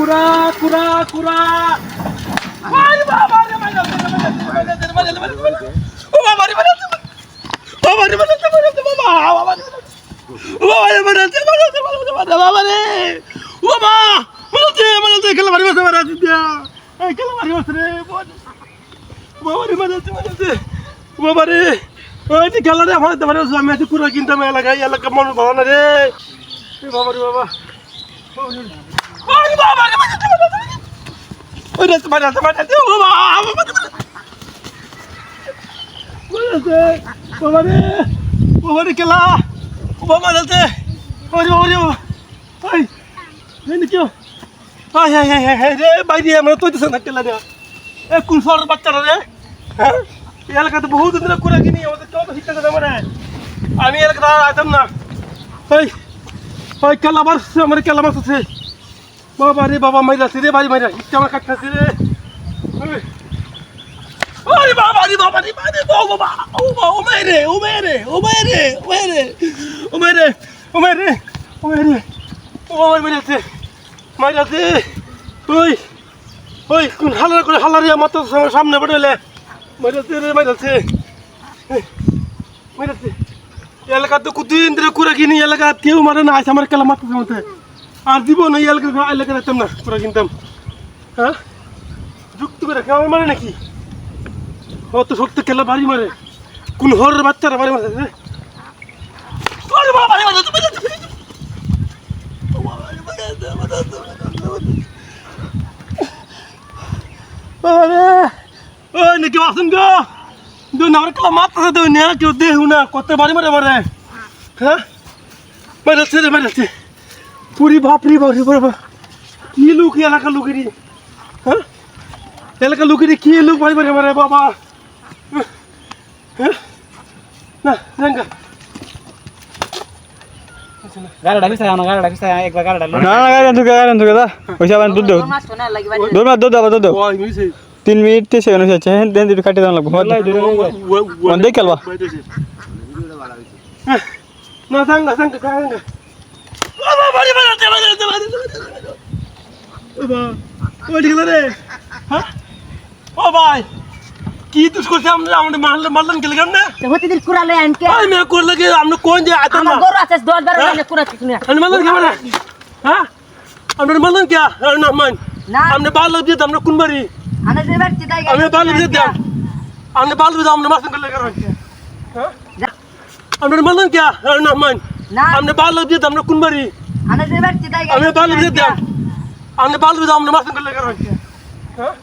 কুড়া কুড়া কুড়া আরে বাবা রে মাইরা মাইরা মাইরা মাইরা মাইরা ও বাবা রে মাইরা বাবা রে মাইরা মাইরা বাবা বাবা রে বাবা রে মাইরা মাইরা মাইরা বাবা রে বাবা মাইরা মাইরা খেলা মারি মারছে মারা দিয়া এই খেলা মারি মারছে রে বাবা রে মাইরা মাইরা বাবা রে ওই যে খেলা রে আমার তোমার আমি আজ কুড়া কিনতাম এলাকায় এলাকা মন ভালো না রে বাবা রে বাবা খেলা রে ওরে ওরে ওই এই কি হাই হাই হাই হাই রে বাইরে আমরা তো দিছ না খেলা রে এ কোন বাচ্চারা রে হ্যাঁ বহুত দিন করে কিনি আমাদের কেউ তো শিক্ষা দেবে আমি এলাকাতে আইতাম না ওই ওই খেলা মার আমার খেলা মাছ আছে বাবা রে বাবা, মাইরা আছে রে বাড়ি মাইরা। ইচ্ছা আমার কাটতেছে রে। ô bà ô mẹ đi ô mẹ đi ô mẹ đi ô mẹ đi ô mẹ đi ô mẹ đi ô mẹ đi ô mẹ mẹ đi mẹ ওই ওই, কোন হালার করে হালার আমার তো সামনে পড়লে মেরেছে রে মেরেছে মেরেছে এলাকা তো কুদিন ধরে কুড়া কিনি এলাকা কেউ মারে না আছে আমার কেলা মারতেছে মতে আর দিব না এই এলাকা এলাকা যেতাম না কুড়া কিনতাম। হ্যাঁ? যুক্ত করে কেমন মানে নাকি? অত শক্ত খেলা বাড়ি মারে। কোন হরের বাচ্চারা বাড়ি মারে রে আরে বাবা বাড়ি মারে বাড়ি মারে ও বাবা, বাড়ি মারে, বাড়ি মারে, বাড়ি মারে। বাবা রে, ওই নাকি আসুন গো? দুই নামের খেলা মারতেছে দুই না কেউ দেহু না কত বাড়ি মারে মারে হ্যাঁ? মারাচ্ছে রে মারাচ্ছে পুরি বাপরি বাপরি বাবা কি লুক এলাকা লুকেরি। হ্যাঁ? এলাকা লুকেরি কি লুক বাড়ি মারে মারে বাবা? হ্যাঁ? না রেঙ্গা। ডাকিস না মাছ শোনা লাগবে দুধ মার দুধ দাও দুধ দাও। ওই মিছে তিন মিনিট তেইশ সেকেন্ড হয়েছে হ্যাঁ দেন দুটো কাটিয়ে দাম লাগবো। দেখ খেলবা। না সাঙ্গা সাঙ্গা সাঙ্গা ওই দিকে রে হ্যাঁ ও ভাই কি তুই করছে আমরা আমরা মারলাম মারলাম গেলে কেন না হতে দিন কুড়া লই আনকে ওই মেয়ে করলে কি আমরা কোন যে আইতাম আমার না গরু আছে দশ বারো জনে কুড়া চিকুনে আমি মারলাম কেমন হ্যাঁ আমরা মারলাম কে না মান না আমরা বাল দিয়ে আমরা কোন বাড়ি আনে যে বাড়তে যাই আমি বাল দিয়ে দাম আমরা বাল দিয়ে আমরা মাছ করলে কারণ হ্যাঁ আমরা মারলাম কে না মান না আমরা বাল দিয়ে আমরা কোন বাড়ি আনে যে বাড়তে যাই আমি বাল দিয়ে দাম আমরা বাল দাম মাছ করলে হ্যাঁ?